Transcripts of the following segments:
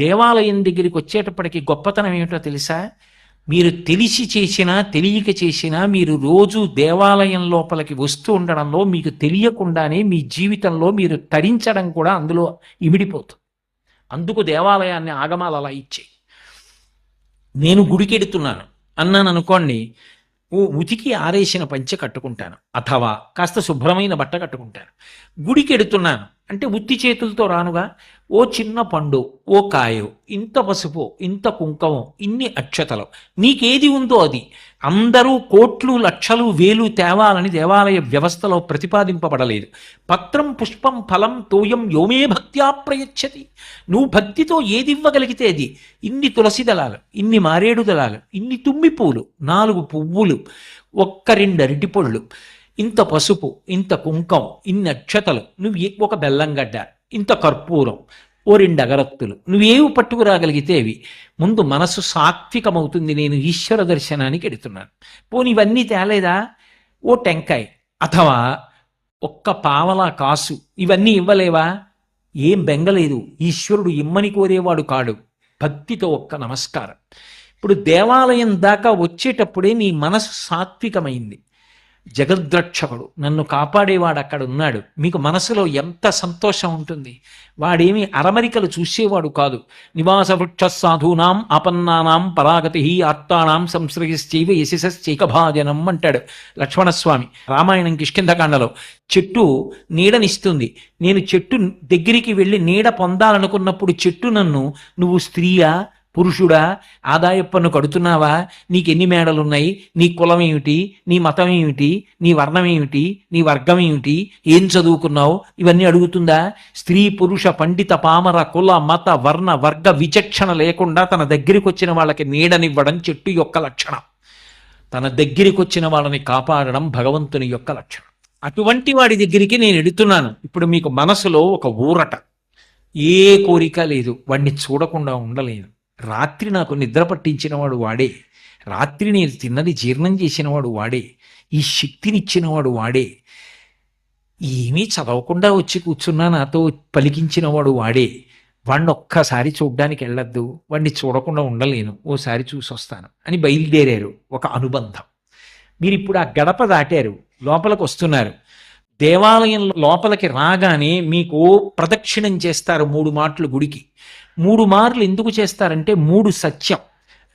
దేవాలయం దగ్గరికి వచ్చేటప్పటికి గొప్పతనం ఏమిటో తెలుసా? మీరు తెలిసి చేసినా తెలియక చేసినా మీరు రోజు దేవాలయం లోపలికి వస్తూ ఉండడంలో మీకు తెలియకుండానే మీ జీవితంలో మీరు తరించడం కూడా అందులో ఇమిడిపోతుంది. అందుకు దేవాలయాన్ని ఆగమాలు అలా ఇచ్చాయి. నేను గుడికెడుతున్నాను. అన్నాను అనుకోండి ఓ ఉతికి ఆరేసిన పంచె కట్టుకుంటాను. అథవా కాస్త శుభ్రమైన బట్ట కట్టుకుంటాను. గుడికెడుతున్నాను. అంటే ఉత్తి చేతులతో రానుగా ఓ చిన్న పండు ఓ కాయో ఇంత పసుపు ఇంత కుంకుమం ఇన్ని అక్షతలు. నీకేది ఉందో అది. అందరూ కోట్లు లక్షలు వేలు తేవాలని దేవాలయ వ్యవస్థలో ప్రతిపాదింపబడలేదు. పత్రం పుష్పం ఫలం తోయం యోమే భక్త్యా ప్రయచ్చతి. నువ్వు భక్తితో ఏది ఇవ్వగలిగితే అది. ఇన్ని తులసి దళాలు ఇన్ని మారేడు దళాలు ఇన్ని తుమ్మి పూలు నాలుగు పువ్వులు ఒక్క రెండు అరటిపళ్ళు ఇంత పసుపు ఇంత కుంకం ఇన్ని అక్షతలు. నువ్వు ఒక బెల్లంగడ్డ ఇంత కర్పూరం ఓ రెండు అగరత్తులు నువ్వేవి పట్టుకురాగలిగితే అవి ముందు మనసు సాత్వికమవుతుంది నేను ఈశ్వర దర్శనానికి ఎడుతున్నాను. పోనీ ఇవన్నీ తేలేదా? ఓ టెంకాయ అథవా ఒక్క పావలా కాసు ఇవన్నీ ఇవ్వలేవా? ఏం బెంగలేదు ఈశ్వరుడు ఇమ్మని కోరేవాడు కాడు. భక్తితో ఒక్క నమస్కారం. ఇప్పుడు దేవాలయం దాకా వచ్చేటప్పుడే నీ మనసు సాత్వికమైంది. జగద్రక్షకుడు. నన్ను కాపాడేవాడు అక్కడ ఉన్నాడు. మీకు మనసులో ఎంత సంతోషం ఉంటుంది? వాడేమి అరమరికలు చూసేవాడు కాదు. నివాస వృక్ష సాధూనాం ఆపన్నానాం పరాగతి ఆర్తానాం సంశ్రయశ్చైవ యశిశ్చైకభాజనం అంటాడు లక్ష్మణస్వామి రామాయణం కిష్కింధకాండలో. చెట్టు నీడనిస్తుంది. నేను చెట్టు దగ్గరికి వెళ్ళి నీడ పొందాలనుకున్నప్పుడు చెట్టు నన్ను నువ్వు స్త్రీయా? పురుషుడా ఆదాయ పన్ను కడుతున్నావా? నీకెన్ని మేడలున్నాయి? నీ కులం ఏమిటి? నీ మతం ఏమిటి? నీ వర్ణం ఏమిటి? నీ వర్గం ఏమిటి? ఏం చదువుకున్నావు? ఇవన్నీ అడుగుతుందా? స్త్రీ పురుష పండిత పామర కుల మత వర్ణ వర్గ విచక్షణ లేకుండా తన దగ్గరికి వచ్చిన వాళ్ళకి నీడనివ్వడం చెట్టు యొక్క లక్షణం. తన దగ్గరికి వచ్చిన వాళ్ళని కాపాడడం భగవంతుని యొక్క లక్షణం. అటువంటి వాడి దగ్గరికి నేను ఎడుతున్నాను. ఇప్పుడు మీకు మనసులో ఒక ఊరట. ఏ కోరిక లేదు. వాడిని చూడకుండా ఉండలేను. రాత్రి నాకు నిద్ర పట్టించినవాడు వాడే. రాత్రి నేను తిన్నది జీర్ణం చేసినవాడు వాడే. ఈ శక్తినిచ్చినవాడు వాడే. ఏమీ చదవకుండా వచ్చి కూర్చున్నా నాతో పలికించినవాడు వాడే. వాడిని ఒక్కసారి చూడ్డానికి వెళ్ళొద్దు. వాడిని చూడకుండా ఉండలేను. ఓసారి చూసి వస్తాను అని బయలుదేరారు ఒక అనుబంధం. మీరు ఇప్పుడు ఆ గడప దాటారు. లోపలికి వస్తున్నారు. దేవాలయం లోపలికి రాగానే మీకు ప్రదక్షిణం చేస్తారు మూడు మాటలు గుడికి. మూడు మార్లు ఎందుకు చేస్తారంటే మూడు సత్యం.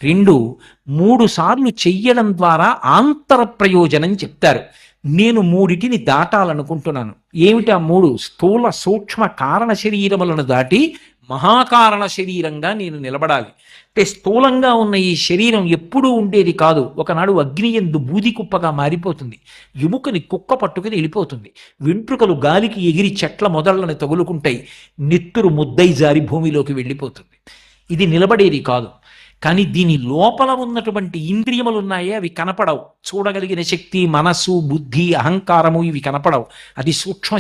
రెండు మూడు సార్లు చెయ్యడం ద్వారా ఆంతర ప్రయోజనం చెప్తారు. నేను మూడిటిని దాటాలనుకుంటున్నాను. ఏమిటి ఆ మూడు? స్థూల సూక్ష్మ కారణ శరీరములను దాటి మహాకారణ శరీరంగా నేను నిలబడాలి. అంటే స్థూలంగా ఉన్న ఈ శరీరం ఎప్పుడూ ఉండేది కాదు. ఒకనాడు అగ్ని ఎందు బూది కుప్పగా మారిపోతుంది. ఎముకని కుక్క పట్టుకుని వెళ్ళిపోతుంది. వెంట్రుకలు గాలికి ఎగిరి చెట్ల మొదళ్ళని తగులుకుంటాయి. నెత్తురు ముద్దై జారి భూమిలోకి వెళ్ళిపోతుంది. ఇది నిలబడేది కాదు. కానీ దీని లోపల ఉన్నటువంటి ఇంద్రియములు ఉన్నాయే అవి కనపడవు. చూడగలిగిన శక్తి మనస్సు బుద్ధి అహంకారము ఇవి కనపడవు. అది సూక్ష్మ